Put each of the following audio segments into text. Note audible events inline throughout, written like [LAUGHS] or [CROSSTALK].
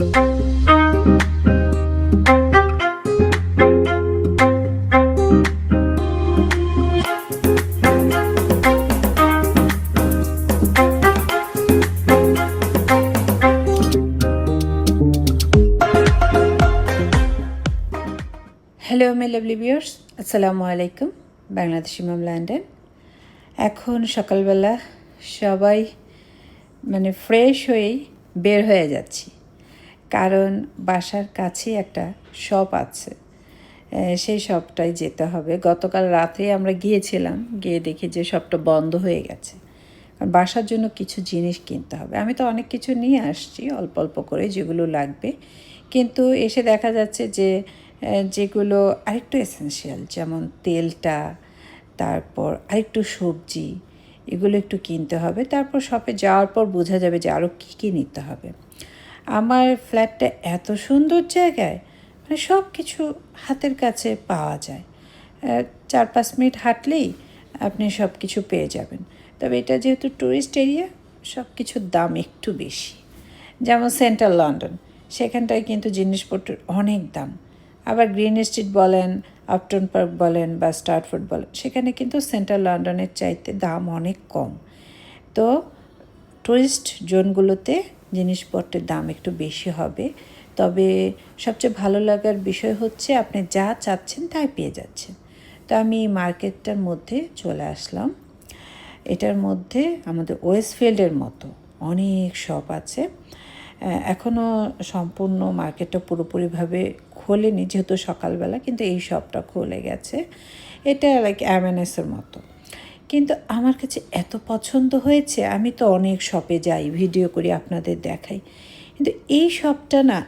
Hello মে lovely viewers আসসালামু আলাইকুম বাংলাদেশি মাম London এখন সকালবেলা সবাই মানে ফ্রেশ হয়েই বের হয়ে যাচ্ছি। কারণ বাসার কাছে একটা শপ আছে। সেই শপটায় যেতে হবে। গতকাল রাতে আমরা গিয়েছিলাম, গিয়ে দেখি যে শপটা বন্ধ হয়ে গেছে। কারণ বাসার জন্য কিছু জিনিস কিনতে হবে। আমি তো অনেক কিছু নিয়ে আসছি, অল্প অল্প করে যেগুলো লাগবে। কিন্তু এসে দেখা যাচ্ছে যে যেগুলো আরেকটু এসেন্সিয়াল যেমন তেলটা, তারপর আরেকটু সবজি, এগুলো একটু কিনতে হবে। তারপর শপে যাওয়ার পর বোঝা যাবে যে আরও কী কী নিতে হবে। আমার ফ্ল্যাটটা এত সুন্দর জায়গায় মানে সব কিছু হাতের কাছে পাওয়া যায়। চার পাঁচ মিনিট হাঁটলেই আপনি সব কিছু পেয়ে যাবেন। তবে এটা যেহেতু ট্যুরিস্ট এরিয়া সব কিছুর দাম একটু বেশি। যেমন সেন্ট্রাল লন্ডন সেখানটায় কিন্তু জিনিসপত্রের অনেক দাম। আবার গ্রিন স্ট্রিট বলেন আপটন পার্ক বলেন বা স্টারফোর্ড বলেন, সেখানে কিন্তু সেন্ট্রাল লন্ডনের চাইতে দাম অনেক কম। তো টুরিস্ট জোনগুলোতে জিনিসপত্রের দাম একটু বেশি হবে। তবে সবচেয়ে ভালো লাগার বিষয় হচ্ছে আপনি যা চাচ্ছেন তাই পেয়ে যাচ্ছেন। তো আমি এই মার্কেটটার মধ্যে চলে আসলাম। এটার মধ্যে আমাদের ওয়েস্টফিল্ডের মতো অনেক শপ আছে। এখনও সম্পূর্ণ মার্কেটটা পুরোপুরিভাবে খোলেনি, যেহেতু সকালবেলা, কিন্তু এই শপটা খুলে গেছে। এটা লাইক অ্যামেনেসের মতো। কিন্তু আমার কাছে এত পছন্দ হয়েছে, আমি তো অনেক শপে যাই ভিডিও করি, আপনাদের দেখাই। কিন্তু এই শপটা না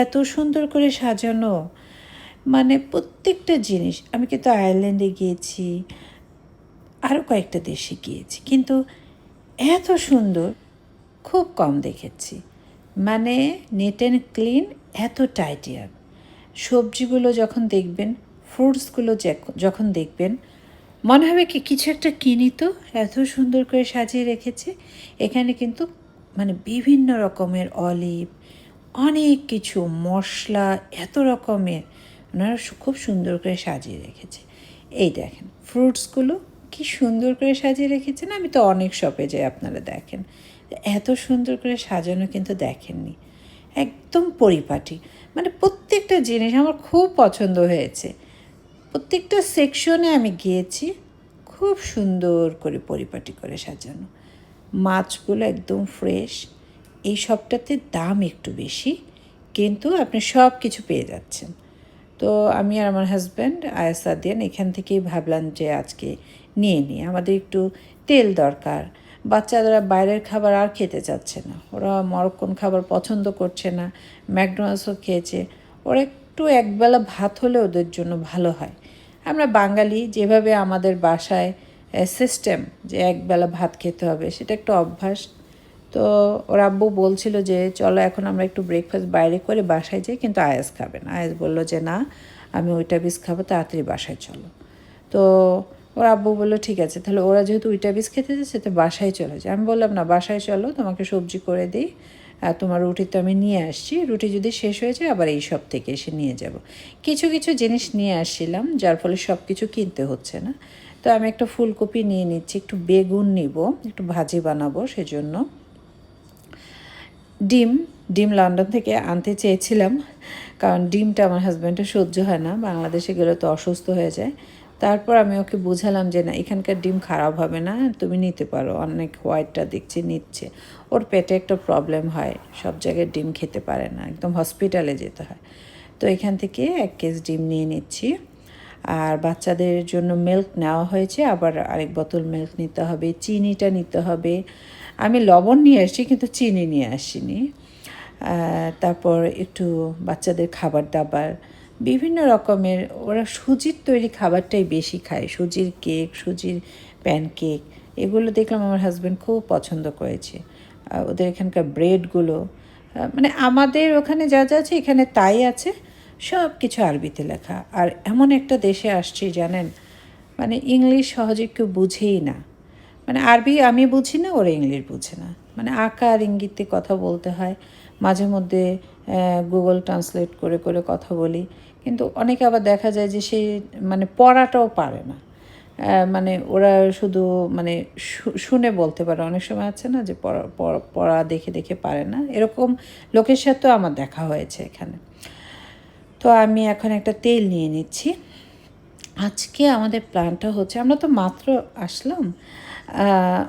এত সুন্দর করে সাজানো মানে প্রত্যেকটা জিনিস, আমি কিন্তু আয়ারল্যান্ডে গিয়েছি আরও কয়েকটা দেশে গিয়েছি, কিন্তু এত সুন্দর, খুব কম দেখেছি। মানে নেট অ্যান্ড ক্লিন এত টাইটিয়ার সবজিগুলো যখন দেখবেন ফ্রুটসগুলো যখন দেখবেন মনে হবে কি কিছু একটা কিনি তো, এত সুন্দর করে সাজিয়ে রেখেছে। এখানে কিন্তু মানে বিভিন্ন রকমের অলিভ, অনেক কিছু, মশলা, এত রকমের। ওনারা খুব সুন্দর করে সাজিয়ে রেখেছে। এই দেখেন, ফ্রুটসগুলো কি সুন্দর করে সাজিয়ে রেখেছেন আমি তো অনেক শপে যাই, আপনারা দেখেন। এত সুন্দর করে সাজানো কিন্তু দেখেননি। একদম পরিপাটি। মানে প্রত্যেকটা জিনিস আমার খুব পছন্দ হয়েছে। প্রত্যেকটা সেকশনে আমি গিয়েছি, খুব সুন্দর করে পরিপাটি করে সাজানো। মাছগুলো একদম ফ্রেশ এই সবটাতে দাম একটু বেশি, কিন্তু আপনি সব কিছু পেয়ে যাচ্ছেন। তো আমি আর আমার হাজব্যান্ড আয়াসাদিয়ান এখান থেকেই ভাবলাম যে আজকে নিয়ে নিই। আমাদের একটু তেল দরকার। বাচ্চারা বাইরের খাবার আর খেতে চাচ্ছে না। ওরা মরক্কন খাবার পছন্দ করছে না, ম্যাকডোনাল্ডসও খেয়েছে। ওরা একটু একবেলা ভাত হলে ওদের জন্য ভালো হয়। আমরা বাঙালি যেভাবে আমাদের বাসায় সিস্টেম যে একবেলা ভাত খেতে হবে, সেটা একটু অভ্যাস। তো ওর আব্বু বলছিল যে, চলো এখন আমরা একটু ব্রেকফাস্ট বাইরে করে বাসায় যাই, কিন্তু আয়াস খাবে না। আয়াস বলল যে, না, আমি ওইটা বিষ খাব, তাড়াতাড়ি বাসায় চলো। তো ওর আব্বু বলল, ঠিক আছে, তাহলে ওরা যেহেতু ওইটা বিষ খেতে যাচ্ছে তো বাসায় চলে যায় আমি বললাম, না, বাসায় চলো, তোমাকে সবজি করে দিই। তোমার রুটি তো আমি নিয়ে আসছি। রুটি যদি শেষ হয়ে যায়, আবার এই সব থেকে এসে নিয়ে যাব। কিছু কিছু জিনিস নিয়ে আসছিলাম, যার ফলে সব কিছু কিনতে হচ্ছে না। তো আমি একটা ফুলকপি নিয়ে নিচ্ছি, একটু বেগুন নিব, একটু ভাজি বানাবো সেজন্য। ডিম ডিম লন্ডন থেকে আনতে চেয়েছিলাম, কারণ ডিমটা আমার হাজব্যান্ডের সহ্য হয় না, বাংলাদেশে গেলে তো অসুস্থ হয়ে যায়। তারপর আমি ওকে বুঝালাম যে না, এখানকার ডিম খারাপ হবে না, তুমি নিতে পারো, অনেক হোয়াইটটা দেখছি নিচ্ছে। ওর পেটে একটা প্রবলেম হয়। সব জায়গায় ডিম খেতে পারে না, একদম হসপিটালে যেতে হয়। তো এখান থেকে এক কেস ডিম নিয়ে নিচ্ছি। আর বাচ্চাদের জন্য মিল্ক নেওয়া হয়েছে, আবার আরেক বোতল মিল্ক নিতে হবে, চিনিটা নিতে হবে। আমি লবণ নিয়ে আসছি, কিন্তু চিনি নিয়ে আসিনি। তারপর একটু বাচ্চাদের খাবার দাবার, বিভিন্ন রকমের, ওরা সুজির তৈরি খাবারটাই বেশি খায়। সুজির কেক সুজির প্যানকেক এগুলো দেখলাম আমার হাজব্যান্ড খুব পছন্দ করেছে। ওদের এখানকার ব্রেডগুলো মানে আমাদের ওখানে যা যা আছে, এখানে তাই আছে, সব কিছু আরবিতে লেখা। আর এমন একটা দেশে আসছি, জানেন? মানে ইংলিশ সহজে কেউ বুঝেই না। মানে আরবি আমি বুঝি না, ওরা ইংলিশ বুঝে না। মানে আকার, ইঙ্গিতে কথা বলতে হয়। মাঝে মধ্যে গুগল ট্রান্সলেট করে করে কথা বলি। কিন্তু অনেকে আবার দেখা যায় যে সে মানে পড়াটাও পারে না। মানে ওরা শুধু মানে শুনে বলতে পারে। অনেক সময় আছে না যে পড়া, পড়া- পড়া দেখে দেখে পারে না। এরকম লোকের সাথেও আমার দেখা হয়েছে এখানে। তো আমি এখন একটা তেল নিয়ে নিচ্ছি। আজকে আমাদের প্ল্যানটা হচ্ছে, আমরা তো মাত্র আসলাম।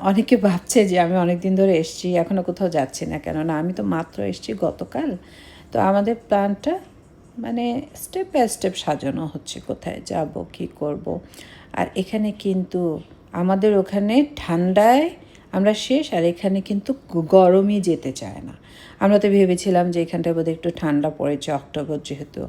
অনেকে ভাবছে যে আমি অনেক দিন ধরে এসেছি এখনও কোথাও যাচ্ছি না কেননা আমি তো মাত্র এসেছি গতকাল। তো আমাদের প্ল্যানটা মানে স্টেপ বাই স্টেপ সাজানো হচ্ছে কোথায় যাব, কি করব। আর এখানে কিন্তু আমাদের ওখানে ঠান্ডায় আমরা শেষ, আর এখানে কিন্তু গরমই যেতে চায় না। আমরা তো ভেবেছিলাম যে এখানটায় বোধহয় একটু ঠান্ডা পড়েছে অক্টোবর যেহেতু।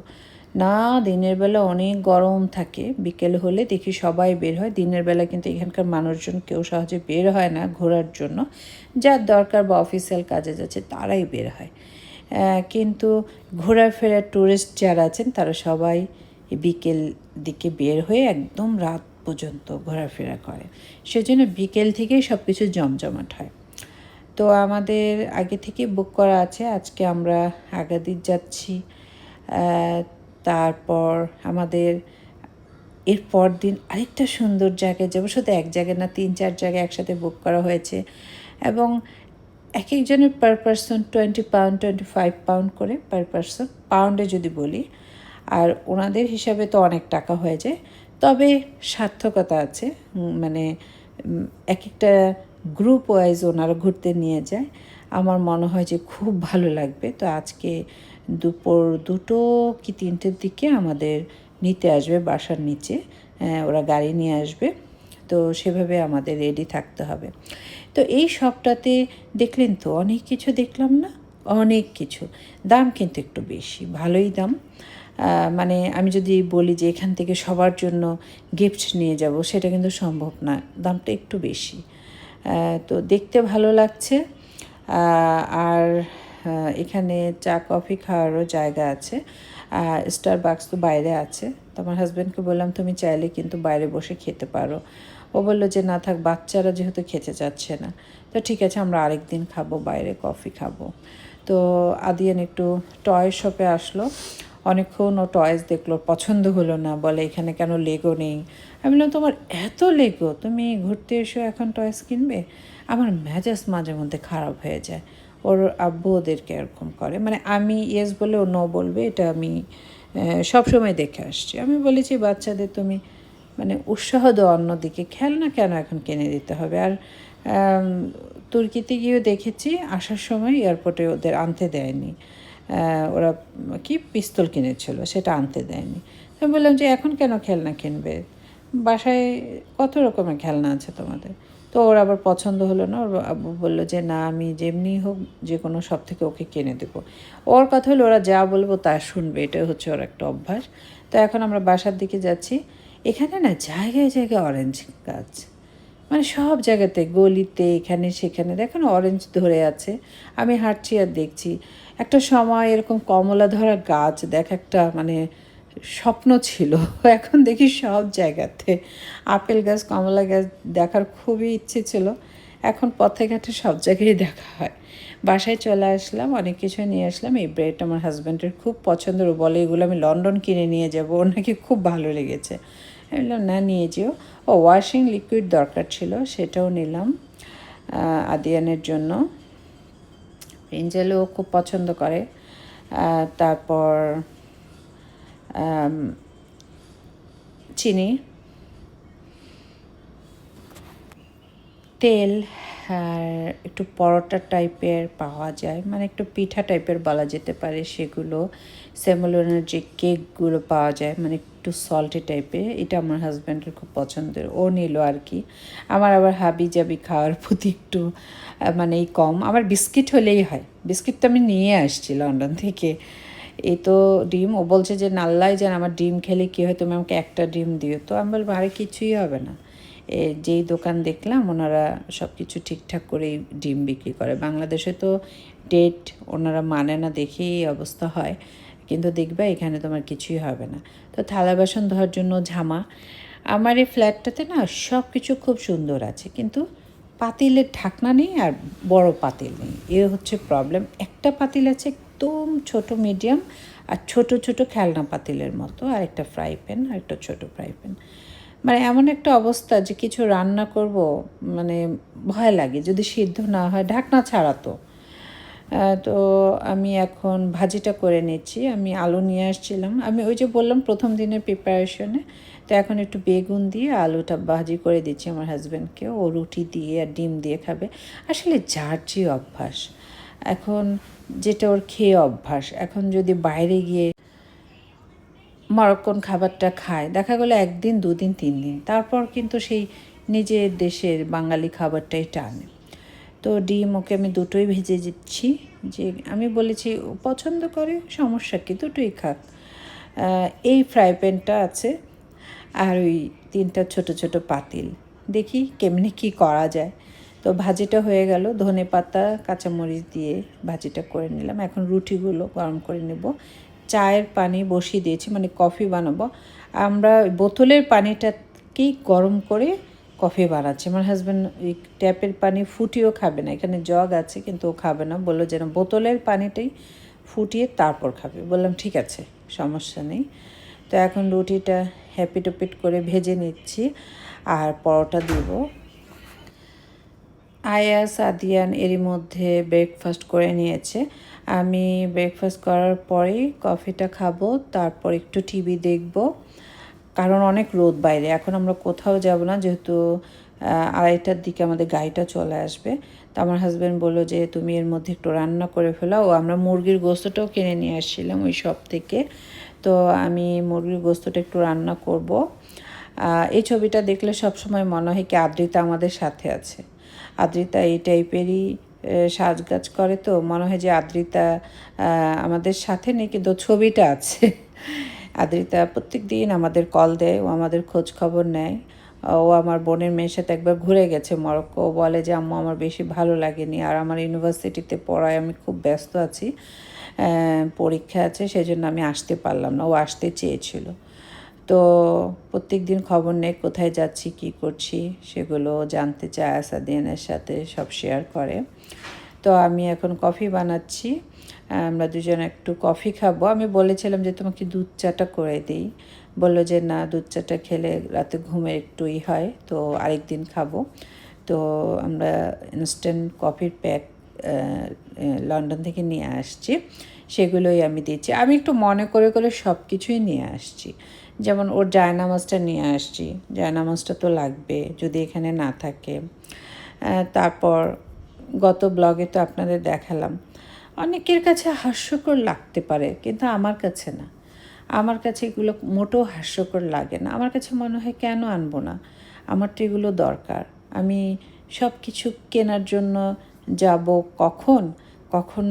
না, দিনের বেলা অনেক গরম থাকে। বিকেল হলে দেখি সবাই বের হয়। দিনের বেলা কিন্তু এখানকার মানুষজন কেউ সহজে বের হয় না ঘোরার জন্য। যার দরকার বা অফিসিয়াল কাজে যাচ্ছে তারাই বের হয়। কিন্তু ঘোরাফেরার ট্যুরিস্ট যারা আছেন তারা সবাই বিকেল দিকে বের হয়ে একদম রাত পর্যন্ত ঘোরাফেরা করে। সেজন্য বিকেল থেকেই সব কিছু জমজমাট হয়। তো আমাদের আগে থেকে বুক করা আছে, আজকে আমরা আগাদির যাচ্ছি। তারপর আমাদের এর পর দিন আরেকটা সুন্দর জায়গায় যাব, শুধু এক জায়গায় না, তিন চার জায়গায় একসাথে বুক করা হয়েছে। এবং এক একজনের per person twenty pound twenty five pound করে পার পারসন পাউন্ডে যদি বলি। আর ওনাদের হিসাবে তো অনেক টাকা হয়ে যায়। তবে সার্থকতা আছে মানে এক একটা গ্রুপ ওয়াইজ ওনারা ঘুরতে নিয়ে যায়। আমার মনে হয় যে খুব ভালো লাগবে। তো আজকে দুপুর দুটো কি তিনটের দিকে আমাদের নিতে আসবে বাসার নিচে আহ, ওরা গাড়ি নিয়ে আসবে। তো সেভাবে আমাদের রেডি থাকতে হবে। তো এই সবটাতে দেখলেন তো অনেক কিছু দেখলাম না? অনেক কিছু। দাম কিন্তু একটু বেশি ভালোই দাম। মানে আমি যদি বলি যে এখান থেকে সবার জন্য গিফট নিয়ে যাব, সেটা কিন্তু সম্ভব না, দামটা একটু বেশি। তো দেখতে ভালো লাগছে। আর এখানে চা, কফি খাওয়ারও জায়গা আছে। স্টার বাক্স তো বাইরে আছে। তো আমার হাজব্যান্ডকে বললাম, তুমি চাইলে কিন্তু বাইরে বসে খেতে পারো। ও বলল যে, না থাক, বাচ্চারা যেহেতু খেতে চাচ্ছে না, তো ঠিক আছে, আমরা আরেক দিন খাব, বাইরে কফি খাব। তো আদিয়ান একটু টয় শপে আসলো। অনেকক্ষণ ও টয়েস দেখল, পছন্দ হলো না, বলে, এখানে কেন লেগো নেই? আমি বললাম, তোমার এত লেগো তুমি ঘুরতে এসো, এখন টয়েস কিনবে? আমার মেজাজ মাঝে মধ্যে খারাপ হয়ে যায়। ওর আব্বু ওদেরকে এরকম করে। মানে আমি ইয়েস বলে ও নো বলবে, এটা আমি সব সময় দেখে আসছি। আমি বলেছি, বাচ্চাদের তুমি মানে উৎসাহ দাও অন্যদিকে। খেলনা কেন এখন কিনে দিতে হবে? আর তুর্কিতে গিয়েও দেখেছি, আসার সময় এয়ারপোর্টে ওদের আনতে দেয়নি। ওরা কি পিস্তল কিনেছিল সেটা আনতে দেয়নি। আমি বললাম যে, এখন কেন খেলনা কিনবে? বাসায় কত রকমের খেলনা আছে তোমাদের? তো ওর আবার পছন্দ হলো না। ওর আব্বু বলল যে, না, আমি যেমনি হোক যে কোনো সব থেকে ওকে কিনে দেবো। ওর কথা হলো, ওরা যা বলব তা শুনবে। এটা হচ্ছে ওর একটা অভ্যাস। তো এখন আমরা বাসার দিকে যাচ্ছি। এখানে না জায়গায় জায়গায় অরেঞ্জ গাছ। মানে সব জায়গাতে, গলিতে, এখানে, সেখানে। দেখেন অরেঞ্জ ধরে আছে। আমি হাঁটছি আর দেখছি। একটা সময় এরকম কমলা ধরা গাছ, দেখ একটা মানে স্বপ্ন ছিল। [LAUGHS] এখন দেখি সব জায়গাতে আপেল গাছ, কমলা গাছ দেখার খুবই ইচ্ছে ছিল। এখন পথে ঘাটে সব জায়গায় দেখা হয়। বাসায় চলে আসলাম, অনেক কিছু নিয়ে আসলাম। এই ব্রেড আমার হাজব্যান্ডের খুব পছন্দের বলে, এগুলো আমি লন্ডন কিনে নিয়ে যাব, ওর নাকি খুব ভালো লেগেছে। আমি বললাম, না, নিয়ে যেও। ও ওয়াশিং লিকুইড দরকার ছিল, সেটাও নিলাম আদিয়ানের জন্য। এঞ্জেলও খুব পছন্দ করে। তারপর চিনি। তেল, আর একটু পরোটা টাইপের পাওয়া যায়। মানে একটু পিঠা টাইপের বলা যেতে পারে সেগুলো। সেমোলনের যে কেকগুলো পাওয়া যায় মানে একটু সল্টি টাইপের এটা আমার হাজব্যান্ডের খুব পছন্দের। ও নিল আর কি। আমার আবার হাবি জাবি খাওয়ার প্রতি একটু মানে কম। আমার বিস্কিট হলেই হয়। বিস্কিট তো আমি নিয়ে আসছি লন্ডন থেকে। এই তো ডিম। ও বলছে যে নাল্লাই যেন আমার ডিম খেলে কী হয়? তুমি আমাকে একটা ডিম দিও। তো আমি বলব, আরে, কিছুই হবে না। এ যেই দোকান দেখলাম, ওনারা সব কিছু ঠিকঠাক করেই ডিম বিক্রি করে। বাংলাদেশে তো ডেট ওনারা মানে না দেখেই অবস্থা হয়। কিন্তু দেখবে, এখানে তোমার কিছুই হবে না। তো থালা বাসন ধোয়ার জন্য ঝামা। আমার এই ফ্ল্যাটটাতে না সব কিছু খুব সুন্দর আছে, কিন্তু পাতিলের ঢাকনা নেই আর বড় পাতিল নেই। এ হচ্ছে প্রবলেম একটা পাতিল আছে একদম ছোট মিডিয়াম আর ছোট ছোট খেলনা পাতিলের মতো, আর একটা ফ্রাই প্যান আর একটা ছোটো ফ্রাই প্যান মানে এমন একটা অবস্থা যে কিছু রান্না করব মানে ভয় লাগে। যদি সিদ্ধ না হয়, ঢাকনা ছাড়া তো। তো আমি এখন ভাজিটা করে নিচ্ছি। আমি আলু নিয়ে আসছিলাম। আমি ওই যে বললাম প্রথম দিনের প্রিপারেশনে তো এখন একটু বেগুন দিয়ে আলুটা ভাজি করে দিচ্ছি আমার হাজব্যান্ডকে ও রুটি দিয়ে আর ডিম দিয়ে খাবে। আসলে যার যে অভ্যাস। এখন যেটা ওর খেয়ে অভ্যাস। এখন যদি বাইরে গিয়ে মরক্কন খাবারটা খায়, দেখা গেলো একদিন, দুদিন, তিন দিন। তারপর কিন্তু সেই নিজের দেশের বাঙালি খাবারটাই টানে। তো ডিম ওকে আমি দুটোই ভেজে দিচ্ছি। যে আমি বলেছি পছন্দ করে, সমস্যা কি? দুটোই খাক। এই ফ্রাই প্যানটা আছে আর ওই তিনটা ছোট ছোট পাতিল। দেখি কেমনি কি করা যায়। তো ভাজিটা হয়ে গেল। ধনে পাতা, কাঁচামরিচ দিয়ে ভাজিটা করে নিলাম। এখন রুটিগুলো গরম করে নেব। চায়ের পানি বসিয়ে দিয়েছি মানে কফি বানাবো। আমরা বোতলের পানিটাকেই গরম করে কফি বানাচ্ছি। আমার হাজব্যান্ড ওই ট্যাপের পানি ফুটিয়েও খাবে না। এখানে জগ আছে, কিন্তু ও খাবে না। বলল যেন বোতলের পানিটাই ফুটিয়ে তারপর খাবে। বললাম, ঠিক আছে, সমস্যা নেই। তো এখন রুটিটা হ্যাপি টপিট করে ভেজে নিচ্ছি। আর পরোটা দিব। আয়াস আদিয়ান এরই মধ্যে ব্রেকফাস্ট করে নিয়েছে। আমি ব্রেকফাস্ট করার পরেই কফিটা খাব, তারপর একটু টিভি দেখব। কারণ অনেক রোদ বাইরে। এখন আমরা কোথাও যাব না, যেহেতু আড়াইটার দিকে আমাদের গাড়িটা চলে আসবে। তো আমার হাজব্যান্ড বলল যে, তুমি এর মধ্যে একটু রান্না করে ফেলো ও আমরা মুরগির গোস্তটাও কিনে নিয়ে আসছিলাম ওই সব থেকে। তো আমি মুরগির গোস্তটা একটু রান্না করব। এই ছবিটা দেখলে সবসময় মনে হয় কি আদ্রিতা আমাদের সাথে আছে। আদ্রিতা এই টাইপেরই সাজগাজ করে তো। মনে হয় যে আদ্রিতা আমাদের সাথে নেই, কিন্তু ছবিটা আছে। আদ্রিতা প্রত্যেক দিন আমাদের কল দেয়, ও আমাদের খোঁজ খবর নেয় ও আমার বোনের মেয়ের সাথে একবার ঘুরে গেছে মরক্কো। বলে যে, আম্মু, আমার বেশি ভালো লাগেনি। আর আমার ইউনিভার্সিটিতে পড়ায় আমি খুব ব্যস্ত আছি। পরীক্ষা আছে সেই জন্য আমি আসতে পারলাম না। ও আসতে চেয়েছিল। তো প্রত্যেক দিন খবর নেই কোথায় যাচ্ছি, কি করছি, সেগুলো জানতে চায় আসাদিনের সাথে, সব শেয়ার করে। তো আমি এখন কফি বানাচ্ছি। আমরা দুজন একটু কফি খাব। আমি বলেছিলাম যে, তোমাকে দুধ চাটা করে দিই। বলল যে, না, দুধ চাটা খেলে রাতে ঘুমের একটু ই হয়, তো আরেক দিন খাব। তো আমরা ইনস্ট্যান্ট কফির প্যাক লন্ডন থেকে নিয়ে আসছি। সেগুলোই আমি দিচ্ছি। আমি একটু মনে করে করে সব কিছুই নিয়ে আসছি। যেমন ওর জায়নামাজটা নিয়ে আসছি। জায়নামাজটা তো লাগবে, যদি এখানে না থাকে। তারপর গত ব্লগে তো আপনাদের দেখালাম। অনেকের কাছে হাস্যকর লাগতে পারে, কিন্তু আমার কাছে না। আমার কাছে এগুলো মোটেও হাস্যকর লাগে না। আমার কাছে মনে হয়, কেন আনব না? আমার তো এগুলো দরকার। আমি সব কিছু কেনার জন্য যাব কখন? কখন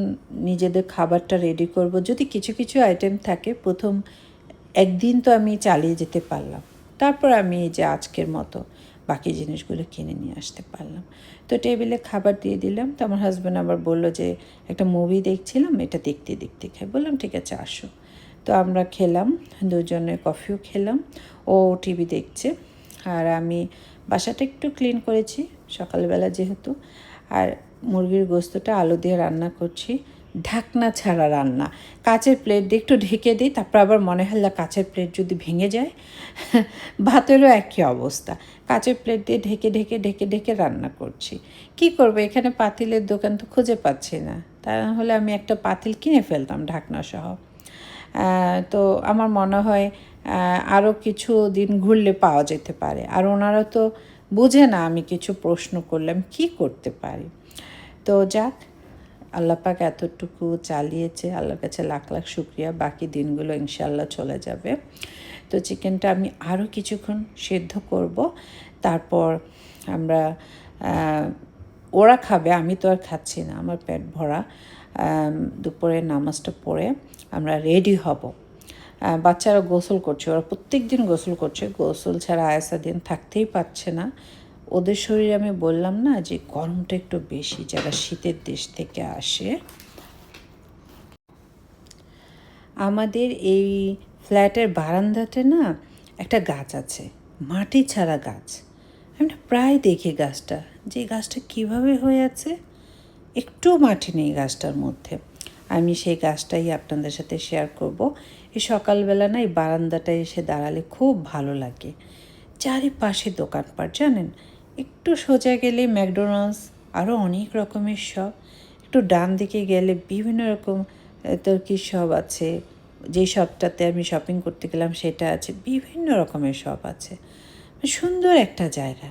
নিজেদের খাবারটা রেডি করব? যদি কিছু কিছু আইটেম থাকে, প্রথম একদিন তো আমি চালিয়ে যেতে পারলাম। তারপর আমি এই যে আজকের মতো বাকি জিনিসগুলো কিনে নিয়ে আসতে পারলাম। তো টেবিলে খাবার দিয়ে দিলাম। তো আমার হাজব্যান্ড আবার বলল যে, একটা মুভি দেখছিলাম, এটা দেখতে দেখতে খাই। বললাম, ঠিক আছে, আসো। তো আমরা খেলাম, দুজনে কফিও খেলাম, ও টিভি দেখছে। আর আমি বাসাটা একটু ক্লিন করেছি, সকালবেলা যেহেতু। আর মুরগির গোস্তটা আলু দিয়ে রান্না করছি। ঢাকনা ছাড়া রান্না। কাচের প্লেট দিয়ে একটু ঢেকে দিই, তারপর আবার মনে হলো কাচের প্লেট যদি ভেঙে যায়, ভাতেরও একই অবস্থা। কাচের প্লেট দিয়ে ঢেকে ঢেকে ঢেকে ঢেকে রান্না করছি। কি করব? এখানে পাতিলের দোকান তো খুঁজে পাচ্ছি না। তা হলে আমি একটা পাতিল কিনে ফেলতাম ঢাকনা সহ তো আমার মনে হয় আরও কিছু দিন ঘুরলে পাওয়া যেতে পারে। আর ওনারা তো বুঝে না আমি কিছু প্রশ্ন করলাম কি করতে পারি। তো যাক আল্লাহ পাক এতটুকু চালিয়েছে, আল্লাহর কাছে লাখ লাখ শুক্রিয়া। বাকি দিনগুলো ইনশাল্লাহ চলে যাবে। তো চিকেনটা আমি আরও কিছুক্ষণ সেদ্ধ করব। তারপর আমরা ওরা খাবে, আমি তো আর খাচ্ছি না, আমার পেট ভরা। দুপুরে নামাজটা পড়ে আমরা রেডি হব। বাচ্চারা গোসল করছে, ওরা প্রত্যেক দিন গোসল করছে। গোসল ছাড়া আয়াসা দিন থাকতেই পারছে না। ওদের শরীরে আমি বললাম না যে গরমটা একটু বেশি, যারা শীতের দেশ থেকে আসে। আমাদের এই ফ্ল্যাটের বারান্দাতে না একটা গাছ আছে, মাটি ছাড়া গাছ। আমি প্রায় দেখি গাছটা, যে গাছটা কীভাবে হয়ে আছে, একটু মাটি নেই গাছটার মধ্যে। আমি সেই গাছটাই আপনাদের সাথে শেয়ার করব। এই সকালবেলা না এই বারান্দাটায় এসে দাঁড়ালে খুব ভালো লাগে। চারিপাশে দোকানপাট, জানেন? একটু সোজা গেলে ম্যাকডোনাল্ডস আরও অনেক রকমের শপ একটু ডান দিকে গেলে বিভিন্ন রকম তর্কির শপ আছে। যে শপটাতে আমি শপিং করতে গেলাম, সেটা আছে। বিভিন্ন রকমের শপ আছে। সুন্দর একটা জায়গা।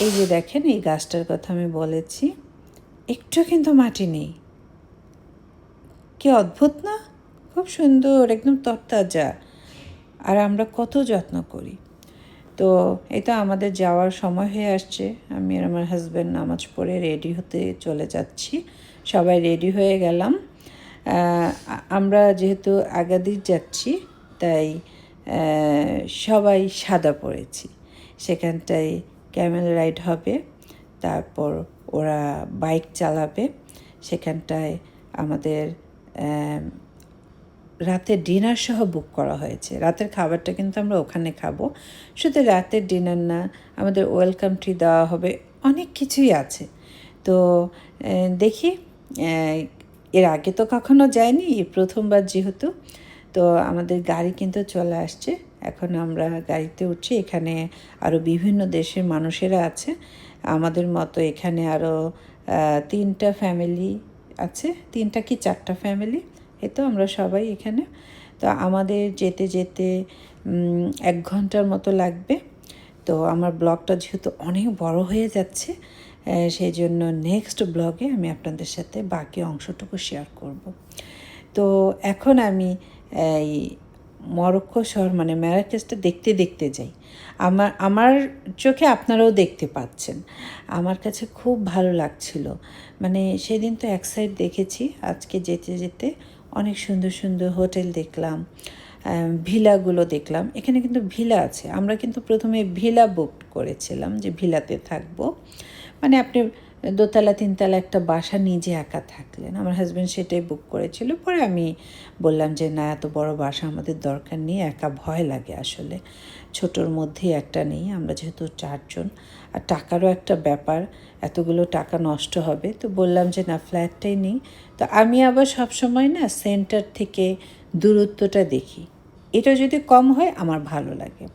এই যে দেখেন, এই গাছটার কথা আমি বলেছি, একটু কিন্তু মাটি নেই। কি অদ্ভুত না? খুব সুন্দর, একদম তরতাজা। আর আমরা কত যত্ন করি। তো এই তো আমাদের যাওয়ার সময় হয়ে আসছে। আমি আর আমার হাজব্যান্ড নামাজ পড়ে রেডি হতে চলে যাচ্ছি। সবাই রেডি হয়ে গেলাম। আমরা যেহেতু আগাদির যাচ্ছি, তাই সবাই সাদা পড়েছি। সেখানটায় ক্যামেল রাইড হবে, তারপর ওরা বাইক চালাবে। সেখানটায় আমাদের রাতের ডিনার সহ বুক করা হয়েছে। রাতের খাবারটা কিন্তু আমরা ওখানে খাব। শুধু রাতের ডিনার না, আমাদের ওয়েলকাম ট্রি দেওয়া হবে, অনেক কিছুই আছে। তো দেখি এর আগে তো কখনো যায়নি প্রথমবার যেহেতু, তো আমাদের গাড়ি কিন্তু চলে আসছে। এখন আমরা গাড়িতে উঠছি, এখানে আরও বিভিন্ন দেশের মানুষেরা আছে। আমাদের মতো এখানে আরও তিনটা ফ্যামিলি আছে। তিনটা কি চারটা ফ্যামিলি এ তো আমরা সবাই এখানে। তো আমাদের যেতে যেতে এক ঘণ্টার মতো লাগবে। তো আমার ব্লগটা যেহেতু অনেক বড় হয়ে যাচ্ছে সেই জন্য নেক্সট ব্লগে আমি আপনাদের সাথে বাকি অংশটুকু শেয়ার করব। তো এখন আমি, এই, মরক্কো শহর মানে ম্যারাকেসটা দেখতে দেখতে যাই। আমার আমার চোখে আপনারাও দেখতে পাচ্ছেন। আমার কাছে খুব ভালো লাগছিল। মানে সেদিন তো এক সাইড দেখেছি, আজকে যেতে যেতে অনেক সুন্দর সুন্দর হোটেল দেখলাম ভিলাগুলো দেখলাম। এখানে কিন্তু ভিলা আছে। আমরা কিন্তু প্রথমে ভিলা বুক করেছিলাম যে ভিলাতে থাকব। মানে আপনি দোতলা, তিনতলা একটা বাসা নিজে একা থাকলেন। আমার হাজব্যান্ড সেটাই বুক করেছিল। পরে আমি বললাম যে, না, এত বড় বাসা আমাদের দরকার নেই, একা ভয় লাগে আসলে। ছোটোর মধ্যেই একটা নেই, আমরা যেহেতু চারজন। আর টাকারও একটা ব্যাপার, এতগুলো টাকা নষ্ট হবে। তো বললাম যে, না, ফ্ল্যাটটাই নেই। তো আমি আবার সব সময় না সেন্টার থেকে দূরত্বটা দেখি। এটা যদি কম হয়, আমার ভালো লাগে।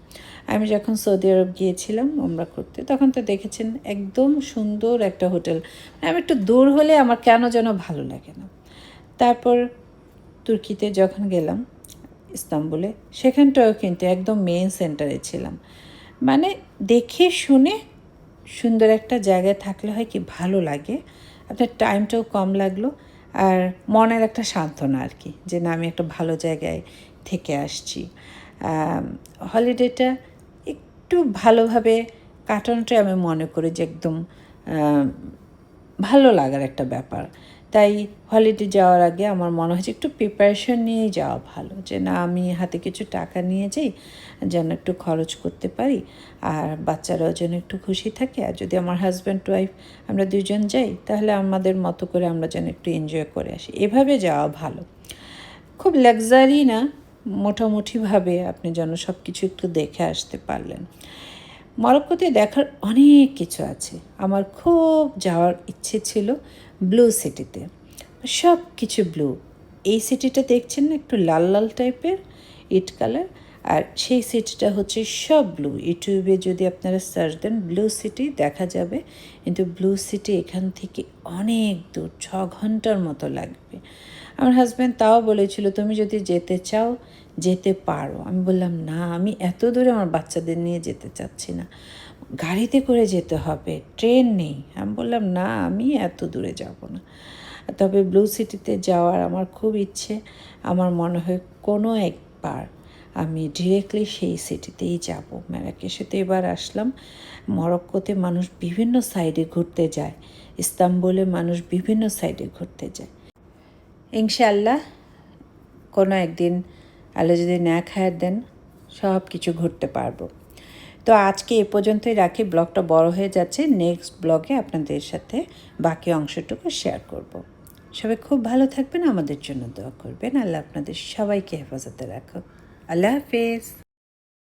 আমি যখন সৌদি আরব গিয়েছিলাম, আমরা করতে তখন তো দেখেছেন একদম সুন্দর একটা হোটেল। আমি একটু দূর হলে আমার কেন যেন ভালো লাগে না। তারপর তুর্কিতে যখন গেলাম ইস্তাম্বুলে, সেখানটাও কিন্তু একদম মেন সেন্টারে ছিলাম। মানে দেখে শুনে সুন্দর একটা জায়গায় থাকলে হয় কি ভালো লাগে। আপনার টাইমটাও কম লাগল আর মনের একটা সান্ত্বনা আর কি, যে না, আমি একটা ভালো জায়গায় থেকে আসছি। হলিডেটা একটু ভালোভাবে কাটানোটাই আমি মনে করি যে একদম ভালো লাগার একটা ব্যাপার। তাই হলিডে যাওয়ার আগে আমার মনে হয়েছে একটু প্রিপারেশন নিয়েই যাওয়া ভালো। যে না, আমি হাতে কিছু টাকা নিয়ে যাই, যেন একটু খরচ করতে পারি, আর বাচ্চারাও যেন একটু খুশি থাকে। আর যদি আমার হাজব্যান্ড ওয়াইফ আমরা দুজন যাই, তাহলে আমাদের মতো করে আমরা যেন একটু এনজয় করে আসি। এভাবে যাওয়া ভালো। খুব লাক্সারি না, মোটামুটিভাবে আপনি যেন সব কিছু একটু দেখে আসতে পারলেন। মরক্কোতে দেখার অনেক কিছু আছে। আমার খুব যাওয়ার ইচ্ছে ছিল ব্লু সিটিতে। সব কিছু ব্লু। এই সিটিটা দেখছেন না? একটু লাল লাল টাইপের, ইট কালার। আর সেই সিটিটা হচ্ছে সব ব্লু। ইউটিউবে যদি আপনারা সার্চ দেন, ব্লু সিটি, দেখা যাবে। কিন্তু ব্লু সিটি এখান থেকে অনেক দূর, ছ ঘণ্টার মতো লাগবে। আমার হাজব্যান্ড তাও বলেছিল, তুমি যদি যেতে চাও যেতে পারো। আমি বললাম, না, আমি এত দূরে আমার বাচ্চাদের নিয়ে যেতে চাচ্ছি না। গাড়িতে করে যেতে হবে, ট্রেন নেই। আমি বললাম, না, আমি এত দূরে যাব না। তবে ব্লু সিটিতে যাওয়ার আমার খুব ইচ্ছে। আমার মনে হয় কোনো একবার আমি ডিরেক্টলি সেই সিটিতেই যাব। ম্যারাকেশে তো এবার আসলাম। মরক্কোতে মানুষ বিভিন্ন সাইডে ঘুরতে যায়। ইস্তাম্বুলে মানুষ বিভিন্ন সাইডে ঘুরতে যায়। ইনশাআল্লাহ কোনো একদিন আল্লাহ যদি ন্যাক হায়ার দেন, সব কিছু ঘুরতে পারব। তো আজকে এ পর্যন্তই রাখি। ব্লগটা বড় হয়ে যাচ্ছে। নেক্সট ব্লগে আপনাদের সাথে বাকি অংশটুকু শেয়ার করব। সবাই খুব ভালো থাকবেন। আমাদের জন্য দোয়া করবেন। আল্লাহ আপনাদের সবাইকে হেফাজতে রাখো আল্লাহ হাফেজ।